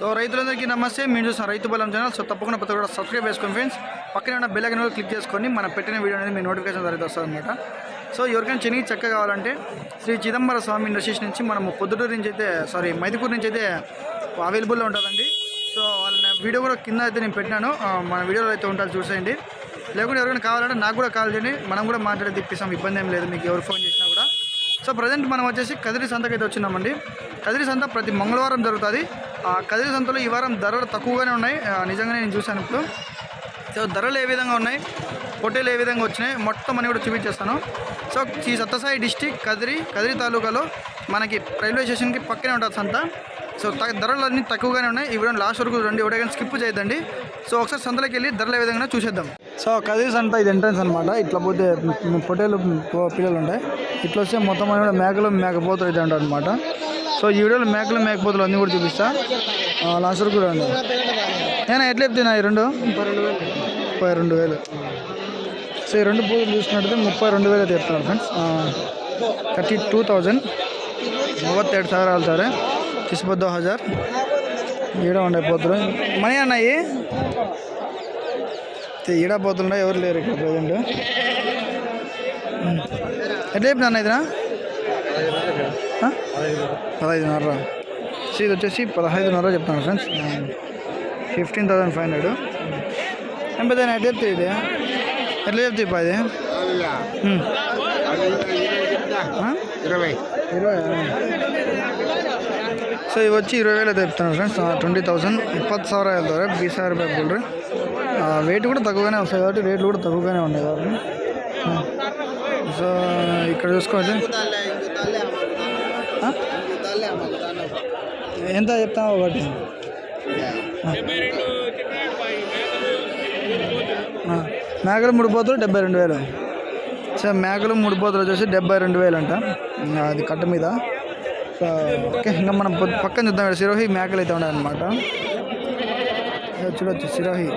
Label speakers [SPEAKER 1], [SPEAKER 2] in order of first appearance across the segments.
[SPEAKER 1] So రైతులందరికీ నమస్తే. మీరు చూసిన రైతు బలం ఛానల్. సో తప్పకుండా ప్రతి కూడా సబ్స్క్రైబ్ చేసుకోండి ఫ్రెండ్స్ పక్కన ఉన్న బెల్ ఐకన్ క్లిక్ చేసుకొని మనం పెట్టిన వీడియో అనేది మీ నోటిఫికేషన్ ద్వారా వస్తుంది అనమాట సో ఎవరికైనా చెనిగి చెక్క కావాలంటే శ్రీ చిదంబర స్వామి ఇండస్ట్రీస్ నుంచి మనము పొద్దుటూరు నుంచి అయితే సారీ మైదుకూరు నుంచి అయితే అవైలబుల్లో ఉంటుందండి. సో వాళ్ళ వీడియో కూడా కింద అయితే నేను పెట్టినాను. మన వీడియోలో అయితే ఉంటుంది చూసేయండి. లేకుంటే ఎవరికైనా కావాలంటే నాకు కూడా కాల్ చేయండి. మనం కూడా మాట్లాడి తిప్పిస్తాం. ఇబ్బంది ఏం లేదు. మీకు ఎవరు ఫోన్ చేసినా కూడా. సో ప్రజెంట్ మనం వచ్చేసి కదిరి సంతకైతే అయితే వచ్చినామండి. కదిరి సంత ప్రతి మంగళవారం జరుగుతుంది. కదిరి సంతలో ఈ వారం ధరలు తక్కువగానే ఉన్నాయి. నిజంగానే నేను చూశాను ఇప్పుడు. సో ధరలు ఏ విధంగా ఉన్నాయి? పొట్టేలు ఏ విధంగా వచ్చినాయి? మొత్తం అని కూడా చూపించేస్తాను సో ఈ సత్తసాయి డిస్టిక్ కదిరి కదిరి తాలూకాలో మనకి రైల్వే స్టేషన్కి పక్కనే ఉంటుంది సంత. సో త- ధరలు అన్నీ తక్కువగానే ఉన్నాయి. ఈ వీడియో లాస్ట్ వరకు రండి ఎవరైనా స్కిప్ చేయొద్దండి. సో ఒకసారి సంతలోకి వెళ్ళి ధరలు ఏ విధంగా చూసేద్దాం. సో కదిరి సంత ఇది ఎంట్రన్స్ అనమాట ఇట్లా పోతే పొట్టేలు పిల్లలు ఉంటాయి. ఇట్లా వస్తే మొత్తం అని కూడా మేకలు మేకపోతులు అయితే ఉంటాయి అనమాట సో ఈ వీడియోలో మేకలు మేకపోతులు అన్నీ కూడా చూపిస్తా ఆ, లాస్ట్ వరకు రండి నేను ఎట్లా చెప్తున్నా ఈ రెండు ముప్పై రెండు వేలు సో ఈ రెండు పూజలు చూసినట్టయితే ముప్పై రెండు వేలు అయితే చెప్తున్నారు ఫ్రెండ్స్ థర్టీ టూ థౌజండ్ ಮೂವತ್ತೆರಡು ಸಾವಿರ ಹೇಳ್ತಾರೆ ಕಿಸ್ಬದ್ದು ಹಜಾರ್ ఈడ ఉండే పోతులు మనీ అన్నాయి ఈడ పోతులు ఎవరు లేరు ఇక్కడ ప్రజెంట్ ఎట్లా చెప్పిన అన్న ఇదినా పదహైదున్నర. సో ఇది వచ్చేసి పదహైదున్నర చెప్తాను friends. Fifteen thousand five hundred. ఎంపై దాన్ని ఎట్లా చెప్తే ఇది? ఎట్లా చెప్తే ఇప్పుడు అది
[SPEAKER 2] ఇరవై
[SPEAKER 1] ఇరవై. ಸೊ వచ్చి ఇరవై ಇರವೈ అయితే చెప్తాను ఫ్రెండ్స్. ట్వంటీ థౌసండ్ ఇప్పటి సవర వెళ్తారు. బీస్ సార్ రూపాయలు బుల్డ్రి. వెయిట్ కూడా తక్కువగానే వస్తాయి కాబట్టి రేట్లు కూడా తక్కువగానే ఉన్నాయి కాబట్టి. సో ఇక్కడ చూసుకోవచ్చు ఎంత చెప్తావు ఒకటి? మేకలు మూడు పోతులు డెబ్బై రెండు వేలు. సో మేకలు మూడు పోతులు వచ్చేసి డెబ్బై రెండు వేలు అంట అది కట్ట మీద. సో ఓకే ఇంకా మనం పక్కన చూద్దాం. ఇక్కడ సిరోహి మేకలు అయితే ఉన్నాయన్నమాట. చూడొచ్చు సిరోహి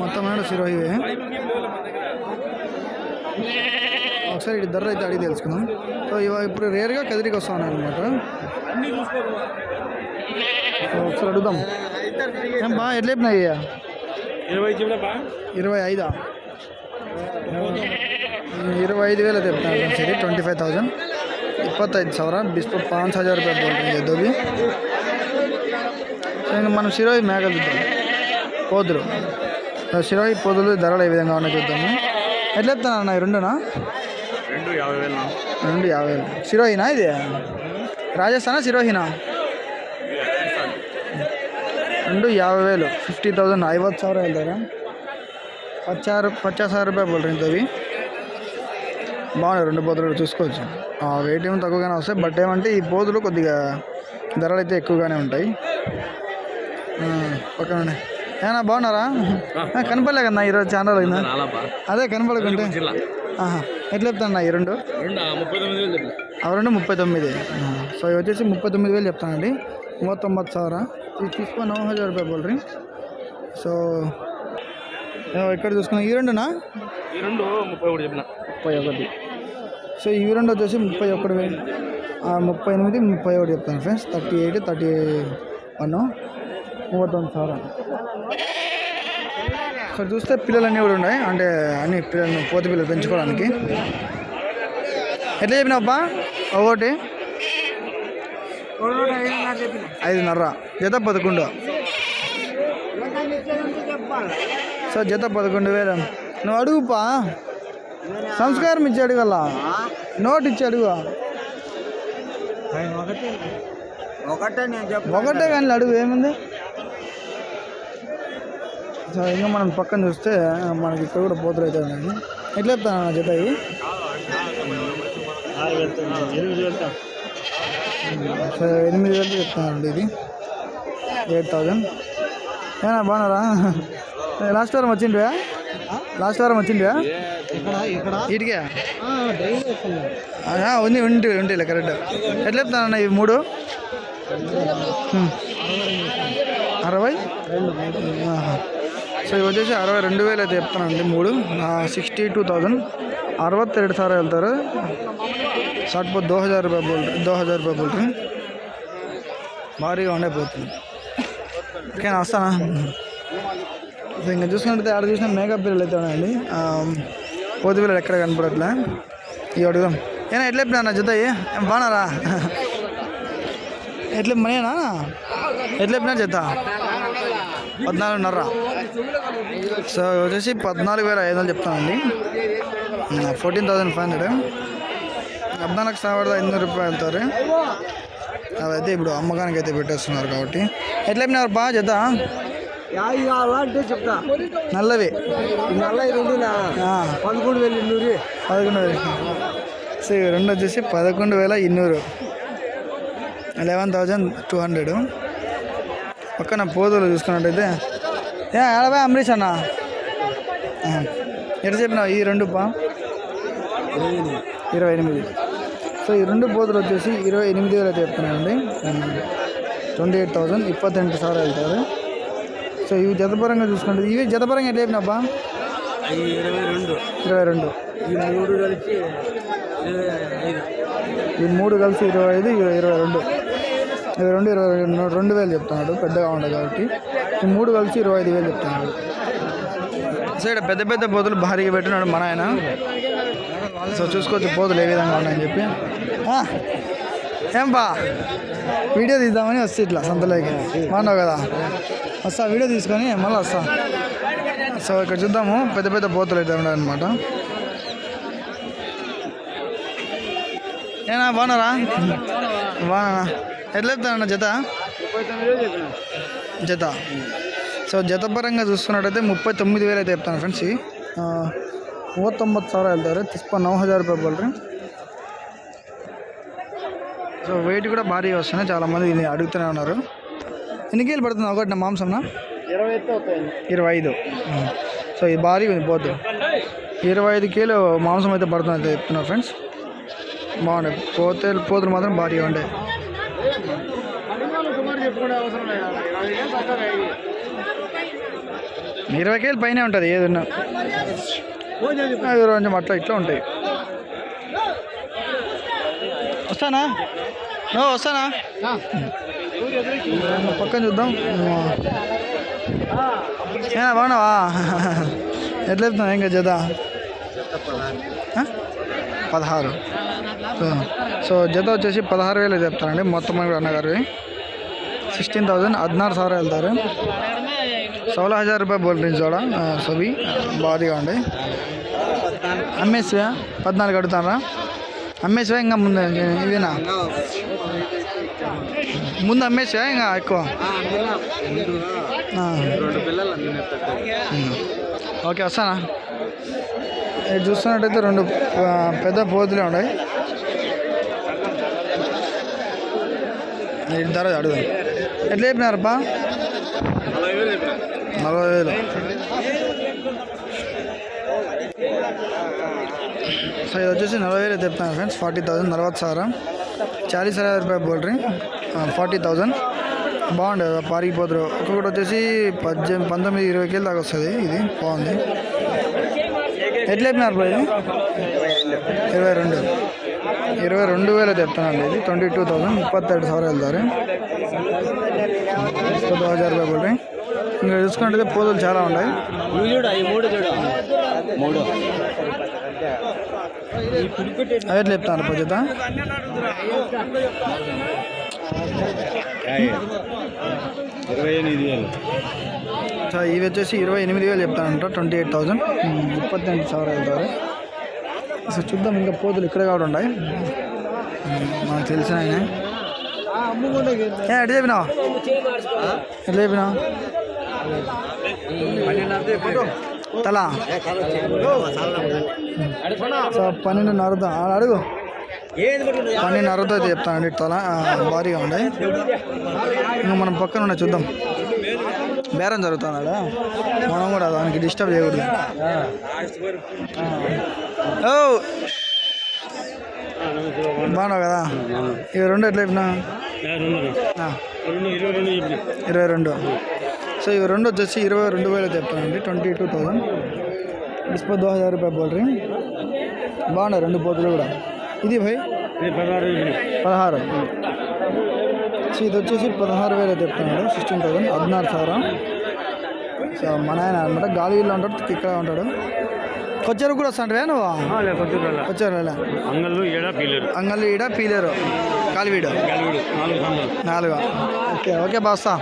[SPEAKER 1] మొత్తం సిరోహివే ఒకసారి ఇటు ధర అయితే అడిగి తెలుసుకుందాం సో ఇవ ఇప్పుడు రేర్గా కదిరికి వస్తా ఉన్నాయి అనమాట సో ఒకసారి అడుగుదాం ఏం బా ఎట్లా చెప్పినాయి
[SPEAKER 2] ఇరవై చెప్పా
[SPEAKER 1] ఇరవై ఐదా ಇರವೈ ಐದು ವೇಲೆ ತೆಪ್ತಾರೆ ಸರಿ ಟ್ವೆಂಟಿ ಫೈವ್ ತೌಸಂಡ್ ಇಪ್ಪತ್ತೈದು ಸಾವಿರ ಬಿಸ್ಪು ಪಾಂಚ್ ಹಜಾರ್ ರೂಪಾಯಿ ಬೋಲ್ರಿ ಎದ್ದೋಗಿ ఇంకా మనం సిరోయి మేకలు చూద్దాం పోదురు సిరోయి పోదులు ధరలు ఏ విధంగా ఉన్నాయి చూద్దాము ఎట్లా చెప్తాను అన్న ఈ రెండునా
[SPEAKER 2] రెండు యాభై వేలు
[SPEAKER 1] రెండు యాభై వేలు. సిరోహినా ఇది? రాజస్థానా సిరోహీనా? రెండు యాభై వేలు. ఫిఫ్టీ థౌజండ్ ఐవత్ సార్ వెళ్తారా? పచ్చారు పచాస్ ఆరు రూపాయలు బోల్ రెండు అవి. బాగున్నాయి. రెండు పోతులు చూసుకోవచ్చు. వెయిట్ ఏమి తక్కువగానే వస్తాయి. బట్ ఏమంటే ఈ పోతులు కొద్దిగా ధరలు అయితే ఎక్కువగానే ఉంటాయి. పక్కన ఏమన్నా బాగున్నారా? కనపడలే కదా ఈరోజు
[SPEAKER 2] చాలా
[SPEAKER 1] అదే కనపడకుంటే. ఎట్లా చెప్తాను ఈ రెండు? అవి రెండు ముప్పై తొమ్మిది. సో ఇవి వచ్చేసి ముప్పై తొమ్మిది వేలు చెప్తానండి తొంభై సవర ఇది తీసుకో నవ్వు హజార్ రూపాయ బోల్రీ సో ఇక్కడ చూసుకున్నా. ఈ రెండునా?
[SPEAKER 2] ఈ రెండు ముప్పై ఒకటి చెప్పిన.
[SPEAKER 1] ముప్పై ఒకటి. సో ఈ రెండు వచ్చేసి ముప్పై ఒకటి వేలు. ముప్పై ఎనిమిది ముప్పై ఒకటి చెప్తాను friends. Thirty eight thirty one మూవత్తొమ్మిది సవరా ఇక్కడ చూస్తే పిల్లలు అన్నీ కూడా ఉన్నాయి. అంటే అన్ని పిల్లలు పోతి పిల్లలు పెంచుకోవడానికి. ఎట్లా చెప్పినావబ్బా? ఒకటి. ఐదున్నర. జత పదకొండు. సో జత పదకొండు వేలు. నువ్వు అడుగుపా. సంస్కారం ఇచ్చి అడగల. నోట్ ఇచ్చి అడుగు.
[SPEAKER 2] ఒకటే
[SPEAKER 1] కానీ అడుగు ఏముంది? సో ఇంకా మనం పక్కన చూస్తే మనకి ఇక్కడ కూడా పోతులు అయితే ఉన్నాయి. ఎట్లా చెప్తాను జత ఇవి
[SPEAKER 2] ఎనిమిది
[SPEAKER 1] సో ఎనిమిది వేలు చెప్తానండి ఇది. Eight thousand. ఏనా బాగున్నారా? లాస్ట్ వారం వచ్చిండ్రా? లాస్ట్ వారం వచ్చిండ్రా? ఇటుకే? ఉంది ఉంటే ఉంటే కరెక్ట్ ఎట్లా చెప్తానన్న ఇవి మూడు? అరవై? సో ఇవి వచ్చేసి అరవై రెండు వేలు అయితే చెప్తానండి మూడు. సిక్స్టీ టూ థౌజండ్ అరవత్తెరడు సార్ వెళ్తారు. సట్పో దో హజార్ రూపాయ బోల్ట్ దో హజార్ రూపాయ బోల్ట్ భారీగా ఉండే పోతుంది. ఓకేనా వస్తానా ఇంకా చూసుకుంటే ఆడ చూసిన మేకప్ బిల్లు అయితే ఉన్నాయండి. పోతి బిల్లు ఎక్కడ కనపడట్లే. ఇవి అడుగుదాం ఏనా ఎట్లా చెప్పినా జత బాగున్నారా? ఎట్లా మనీనా ఎట్లా చెప్పినా జత? పద్నాలుగున్నర. సో వచ్చేసి పద్నాలుగు వేల ఐదు వందలు చెప్తానండి. ఫోర్టీన్ థౌసండ్ ఫైవ్ హండ్రెడ్ పద్నాలుగు సావిడ ఐదు రూపాయలు వెళ్తారు అవైతే ఇప్పుడు అమ్మకానికి అయితే పెట్టేస్తున్నారు కాబట్టి. ఎట్లా అయిపోయినారు బాగా జత
[SPEAKER 2] అలాంటి చెప్తా
[SPEAKER 1] నల్లవి.
[SPEAKER 2] నల్లవి
[SPEAKER 1] రెండు
[SPEAKER 2] పదకొండు వేలు ఇన్నూరు.
[SPEAKER 1] పదకొండు వేలు సో రెండు వచ్చేసి పదకొండు వేల ఇన్నూరు. లెవెన్ థౌజండ్ టూ హండ్రెడ్ పక్కన పోదులు చూసుకున్నట్టయితే. ఏ ఆడవా అమరీష్ అన్న. ఆ, ఎట్లా చెప్పినావు? ఈ రెండు పా. ఇరవై ఎనిమిది. సో ఈ రెండు పోతులు వచ్చేసి ఇరవై ఎనిమిది వేలు అయితే చెప్తున్నాయండి ట్వంటీ ఎయిట్ థౌజండ్ ఇప్పత్తెంటు సార్లు వెళ్తారు. సో ఇవి జతపరంగా చూసుకుంటే ఇవి జతపరంగా ఎట్లా చెప్పినాబ్బా
[SPEAKER 2] ఇరవై రెండు.
[SPEAKER 1] ఇరవై రెండు.
[SPEAKER 2] ఈ మూడు కలిసి ఇరవై ఐదు.
[SPEAKER 1] ఈ మూడు కలిసి ఇరవై ఐదు ఇరవై ఇరవై రెండు. ఇరవై రెండు ఇరవై రెండు రెండు వేలు చెప్తున్నాడు పెద్దగా ఉండదు కాబట్టి. ఈ మూడు కలిసి ఇరవై ఐదు వేలు చెప్తున్నాడు. సో ఇక్కడ పెద్ద పెద్ద పోతులు భారీగా పెట్టినాడు మన ఆయన. సో చూసుకోవచ్చు పోతులు ఏ విధంగా ఉన్నాయని చెప్పి. ఏం బా వీడియో తీద్దామని వస్తే ఇట్లా సంతలోకి. బాగున్నావు కదా? వస్తా వీడియో తీసుకొని మళ్ళీ వస్తా. సో ఇక్కడ చూద్దాము పెద్ద పెద్ద పోతులు అయితే ఉన్నాయన్నమాట. ఏనా బాగున్నారా? బాగున్నా ఎట్లా చెప్తానన్న జత? జత. సో జత పరంగా చూసుకున్నట్టయితే ముప్పై తొమ్మిది వేలు అయితే చెప్తాను ఫ్రెండ్స్ ಮೂವತ್ತೊಂಬತ್ತು సార్ వెళ్తారు. ತಿಪ್ಪ ನವ ಹಜಾರ್ రూపాయలు సో వెయిట్ కూడా భారీ వస్తున్నాయి. చాలామంది ఇది అడుగుతూనే ఉన్నారు. ఎన్ని కేజీలు పడుతుంది ఒకటి నా మాంసం
[SPEAKER 2] ఇరవై
[SPEAKER 1] ఇరవై ఐదు. సో ఇది భారీ ఉంది పోతు. ఇరవై ఐదు కేలు మాంసం అయితే పడుతుంది చెప్తున్నారు ఫ్రెండ్స్. బాగుండే పోతే పోతులు మాత్రం భారీగా ఉండే.
[SPEAKER 2] ఇరవై
[SPEAKER 1] కేలు పైన ఉంటుంది ఏదన్నా కొంచెం అట్లా ఇట్లా ఉంటాయి. వస్తానా? వస్తానా? పక్కన చూద్దాం. బాగున్నావా? ఎట్లా చెప్తున్నా ఇంకా జత పదహారు. సో జత వచ్చేసి పదహారు వేలు చెప్తారండి. మొత్తం కూడా అన్నగారు సిక్స్టీన్ థౌజండ్ హద్నారు సార్ వెళ్తారు. సోలా హజార్ రూపాయలు బోల్ డ్రింక్స్ చూడ సవి భారీగా ఉండే అమ్మేసివా పద్నాలుగు అడుగుతారా అమ్మేసివా ఇంకా ముందు ఇవేనా ముందు అమ్మేసివా ఇంకా ఎక్కువ ఓకే వస్తానా ఇది చూస్తున్నట్టయితే రెండు పెద్ద పోతులే ఉన్నాయి ధర అడుగుదాం ఎట్లా చెప్పినారప్పా
[SPEAKER 2] నలభై వేలు.
[SPEAKER 1] సో ఇది వచ్చేసి నలభై వేలు చెప్తాను ఫ్రెండ్స్. ఫార్టీ థౌసండ్ తర్వాత సారం. చాలీస్ హజార్ రూపాయలు బోల్ డ్రింక్ ఫార్టీ థౌసండ్. బాగుండేది పారిపోతురు. ఒక్కొక్కటి వచ్చేసి పద్దెనిమిది పంతొమ్మిది ఇరవై కేలు దాకా వస్తుంది. ఇది బాగుంది. ఎట్లా చెప్పినారు ఇది? ఇరవై రెండు. ఇరవై రెండు వేల చెప్తానండి ఇది. ట్వంటీ టూ థౌసండ్ ముప్పత్తేడు సవరాలు దారి. ముప్పై హజార్ రూపాయలు ఇంకా చూసుకుంటే పూజలు చాలా ఉన్నాయి. అదే చెప్తాను
[SPEAKER 2] పూజిత.
[SPEAKER 1] సార్ ఇవి వచ్చేసి ఇరవై ఎనిమిది వేలు చెప్తానంట ట్వంటీ ఎయిట్ థౌజండ్ ముప్పై ఎనిమిది వెళ్తారు సార్ చూద్దాం ఇంకా పోతులు ఇక్కడ కూడా ఉన్నాయి. మాకు తెలిసిన ఆయన. ఎట్లా చెప్పినావు ఎట్లా చెప్పినావు తలా. సో పన్నెండున్నరతో. ఆ, అడుగు. పన్నెండున్నరతో అయితే చెప్తానండి తల. భారీగా ఉన్నాయి ఇంకా మనం పక్కన ఉన్నాయి చూద్దాం. బేరం జరుగుతున్నాడా మనం కూడా దానికి డిస్టర్బ్ చేయకూడదు. ఓ! బాగున్నావు కదా? ఇవి రెండు ఎట్లా చెప్పినా. ఇరవై రెండు. సో ఇవి రెండు వచ్చేసి ఇరవై రెండు వేలు చెప్తానండి ట్వంటీ టూ థౌసండ్. इसको దో హజార్ రూపాయ बोल रहे రెండు బోతులు కూడా. ఇది భయ్? పదహారు సో ఇది వచ్చేసి పదహారు వేలు చెప్తున్నాడు సిక్స్టీన్ థౌసండ్. పద్నాలుగు సార్. సో మన ఆయన అనమాట గాలిలో ఉంటాడు ఇక్కడ ఉంటాడు. కొచ్చారు కూడా వస్తాంటే నువ్వు? కొచ్చారు
[SPEAKER 2] అంగల్ ఈడ పీలేరు.
[SPEAKER 1] ఈడ పీలేరు. కాలివీడు
[SPEAKER 2] నాలుగు
[SPEAKER 1] ఓకే ఓకే బాస్తా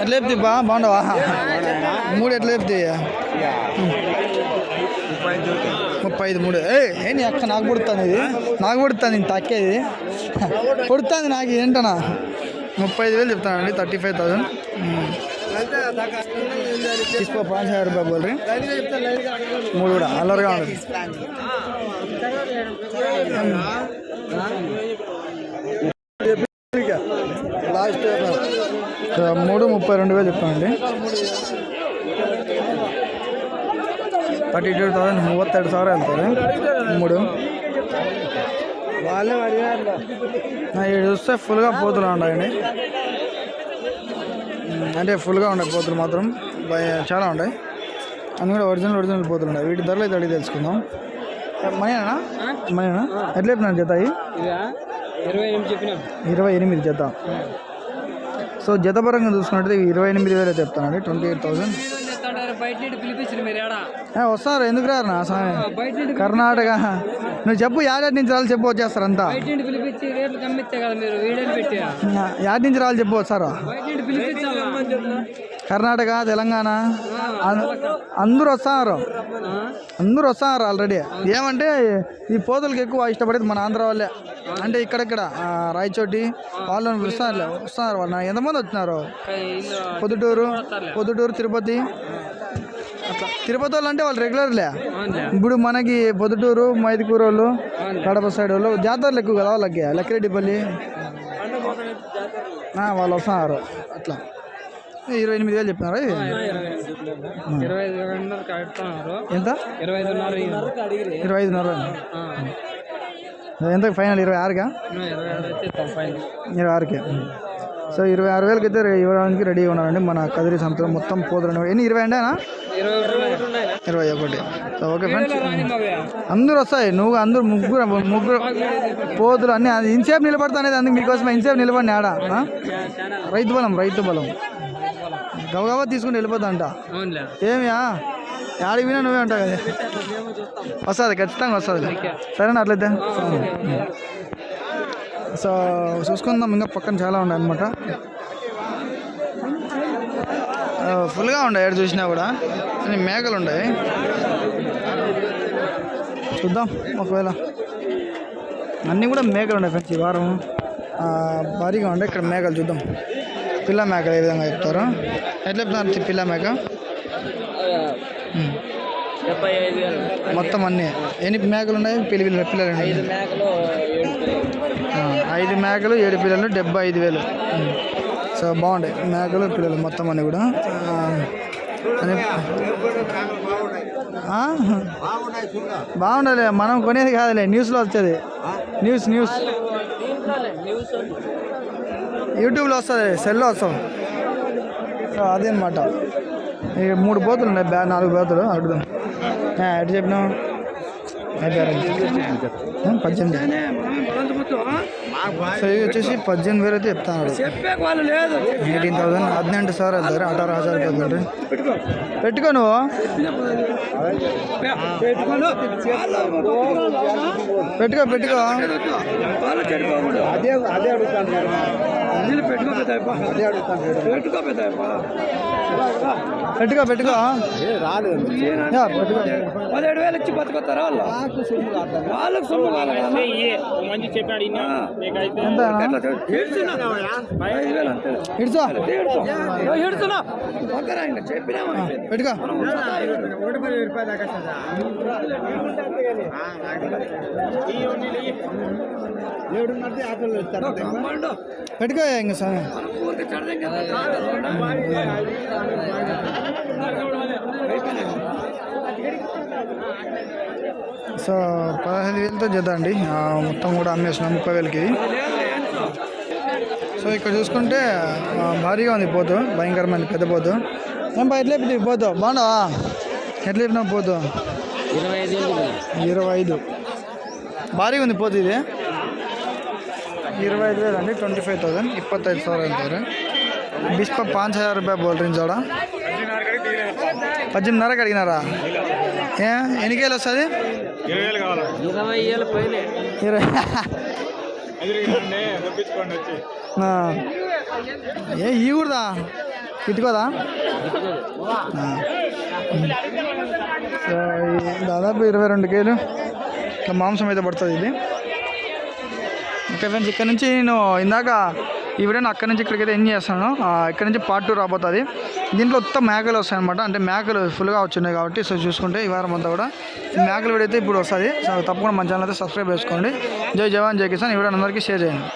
[SPEAKER 1] ఎట్లా చెప్తే బా? బాగుండవా మూడు ఎట్లా చెప్తే ముప్పై ఐదు మూడు. ఏ ఏంటి అక్క నాకు పుడుతుంది ఇది? నాకు పుడుతుంది నేను తక్కేది పుడుతుంది నాకు ఏంటనా ముప్పై ఐదు వేలు చెప్తానండి థర్టీ ఫైవ్ థౌసండ్. తీసుకో పాంచ్ హజార్ రూపాయలు బోల్ మూడు కూడా అల్లరిగా ఉంటుంది మూడు ముప్పై రెండు వేలు చెప్తానండి థర్టీ టూ థౌసండ్ ಮೂವತ್ತೆರಡು ಸಾವಿರ ಹೇಳ್ತಾರೆ మూడు వాళ్ళే అడిగారు ఇది చూస్తే ఫుల్గా పోతులు ఉన్నాయండి ఉమ్, అంటే ఫుల్గా ఉన్నాయి పోతులు మాత్రం బయ- చాలా ఉన్నాయి అన్ని కూడా ఒరిజినల్ ఒరిజినల్ పోతులు ఉన్నాయి వీటి ధరలు అయితే అడిగి తెలుసుకుందాం మనీనా మనీనా ఎట్లా చెప్పినాను జత అయ్యి
[SPEAKER 3] ఇరవై ఎనిమిది చెప్పినాం
[SPEAKER 1] ఇరవై ఎనిమిది జత సో జత పరంగా చూసుకున్నట్టు ఇరవై ఎనిమిది వేలు చెప్తానండి.
[SPEAKER 3] Twenty eight thousand.
[SPEAKER 1] వస్తారు. ఎందుకు రారు స్వామి? కర్ణాటక. నువ్వు చెప్పు యాడాటి నుంచి రాళ్ళు చెప్పు వచ్చేస్తారు అంతా. యాడ్ నుంచి రాళ్ళు చెప్పు వస్తారు కర్ణాటక తెలంగాణ. అందరూ వస్తున్నారు. అందరూ వస్తున్నారు ఆల్రెడీ ఏమంటే ఈ పోతులకి ఎక్కువ ఇష్టపడేది మన ఆంధ్ర వాళ్ళే. అంటే ఇక్కడెక్కడ రాయచోటి వాళ్ళు వస్తున్నారు వస్తున్నారు వాళ్ళు. ఎంతమంది వచ్చినారు పొద్దుటూరు పొద్దుటూరు తిరుపతి. అట్లా తిరుపతి వాళ్ళు అంటే వాళ్ళు రెగ్యులర్లే ఇప్పుడు మనకి పొద్దుటూరు మైదుకూరు వాళ్ళు కడప సైడ్ వాళ్ళు జాతరలు ఎక్కువ కదా వాళ్ళకి. లక్కిరెడ్డిపల్లి. వాళ్ళు వస్తున్నారు. అట్లా. ఇరవై ఎనిమిది వేలు చెప్పినారా? ఇది?
[SPEAKER 3] ఇరవై
[SPEAKER 1] ఎంత?
[SPEAKER 3] ఇరవై ఐదున్నర
[SPEAKER 1] ఇరవై ఐదున్నర ఎంత ఫైనల్? ఇరవై ఆరుగా
[SPEAKER 3] ఇరవై
[SPEAKER 1] ఆరుకి. సో ఇరవై ఆరు వేలకి అయితే ఇవ్వడానికి రెడీగా ఉన్నారండి మన కదిరి సంస్థలో మొత్తం పోతులు ఎన్ని ఇరవై అండి
[SPEAKER 3] ఇరవై ఒకటి
[SPEAKER 1] సో ఓకే ఫ్రెండ్స్. అందరూ వస్తాయి. నువ్వు అందరూ ముగ్గురు ముగ్గురు పోతులు అన్ని ఇన్సేపు నిలబడతా అనేది అందుకు మీకోసం ఇన్సేపు నిలబడి ఆడ? రైతు బలం రైతు బలం. గబగబా తీసుకుని వెళ్ళిపోతా అంట ఏమియా? యాడికి వినా నువ్వే ఉంటావు కదా. వస్తుంది ఖచ్చితంగా వస్తుంది. సరేనా అట్లయితే? సో చూసుకుందాం ఇంకా పక్కన చాలా ఉన్నాయి అనమాట ఫుల్గా ఉన్నాయి ఎక్కడ చూసినా కూడా. అన్ని మేకలు ఉన్నాయి చూద్దాం ఒకవేళ. అన్నీ కూడా మేకలు ఉన్నాయి ఫ్రెండ్స్ ఈ వారం. భారీగా ఉండే ఇక్కడ మేకలు చూద్దాం. పిల్ల మేకలు ఏ విధంగా చెప్తారు ఎట్లా చెప్తున్నారు పిల్ల మేక? మొత్తం అన్నీ. ఎన్ని మేకలు ఉన్నాయి? పిల్లి పిల్లలు పిల్లలు. ఐదు మేకలు ఏడు పిల్లలు డెబ్బై ఐదు వేలు. సో బాగుంటాయి. మేకలు పిల్లలు మొత్తం అన్నీ కూడా? బాగుండాలి. మనం కొనేది కాదులే. న్యూస్లో వచ్చేది న్యూస్ న్యూస్. యూట్యూబ్లో వస్తుంది. సెల్లో వస్తాం. సో ఇక మూడు బోతులు ఉన్నాయి బ్యా నాలుగు బోతులు అడుగుదాం. ఎటు చెప్పినాం పద్దెనిమిది. సో వచ్చేసి పద్దెనిమిది వేలు అయితే చెప్తాను ఎయిటీన్ థౌసండ్ హద్నెంటు సార్ అద్దరు అఠారు హజార్ కదండి పెట్టుకో నువ్వు. పెట్టుకో పెట్టుకో.
[SPEAKER 3] అదే అదే అడుగుతాను నీళ్ళు పెట్టుకోపోతాయప్ప అదే అడుగుతాను పెట్టుకోపోతాయప్ప
[SPEAKER 1] పెట్టుకో పెట్టుకో పెట్టుకో
[SPEAKER 3] పదిహేడు వేలు ఇచ్చి బతుకుతారా వాళ్ళు? వాళ్ళకి సొమ్ము.
[SPEAKER 2] మంచి చెప్పాడు
[SPEAKER 3] చెప్పినామా?
[SPEAKER 1] పెట్టుకో.
[SPEAKER 3] కమ్మండు.
[SPEAKER 1] పెట్టుకో ఇంక సరే. సో పదహైదు వేలతో ఆ, మొత్తం కూడా అమ్మేసిన ముప్పై వేలకి. సో ఇక్కడ చూసుకుంటే భారీగా ఉంది పోతు. భయంకరమైన పెద్ద పోతు. ఏం బా ఎట్లా చెప్పి పోతు? బాగున్నావా ఎట్లా చెప్పినావు పోతు?
[SPEAKER 3] ఇరవై ఐదు.
[SPEAKER 1] భారీగా ఉంది పోతే ఇది. ಇರವೈ ಐದು ವೇಲ ట్వంటీ ఫైవ్ థౌసండ్ ఇప్పై ఐదు సార్ ಅಂತಾರೆ బిస్ప పాంచ్ హజార్ రూపాయ బోల్ రీన్ చూడ పద్దెనిమిదిన్నరకు అడిగినారా? ఏ ఎన్ని కేలు వస్తుంది ఏ ఈ కూడదా ఇటుకోదా? దాదాపు ఇరవై రెండు కేలు. ఇట్లా మాంసం అయితే పడుతుంది ఇది. ఓకే ఫ్రెండ్స్ ఇక్కడ నుంచి నేను ఇందాక ఈ వీడియోని అక్కడి నుంచి ఇక్కడికి అయితే ఎంజాయ్ చేస్తాను ఇక్కడ నుంచి పార్ట్ టూ రాబోతుంది. దీంట్లో మొత్తం మేకలు వస్తాయి అనమాట అంటే మేకలు ఫుల్గా వచ్చినాయి కాబట్టి సో చూసుకుంటే ఈ వారం అంతా కూడా ఈ మేకల వీడియో అయితే ఇప్పుడు వస్తుంది. సో తప్పకుండా మన ఛానల్ అయితే సబ్స్క్రైబ్ చేసుకోండి. జై జవాన్ జై కిసాన్. ఈ వీడియో అందరికీ షేర్ చేయండి.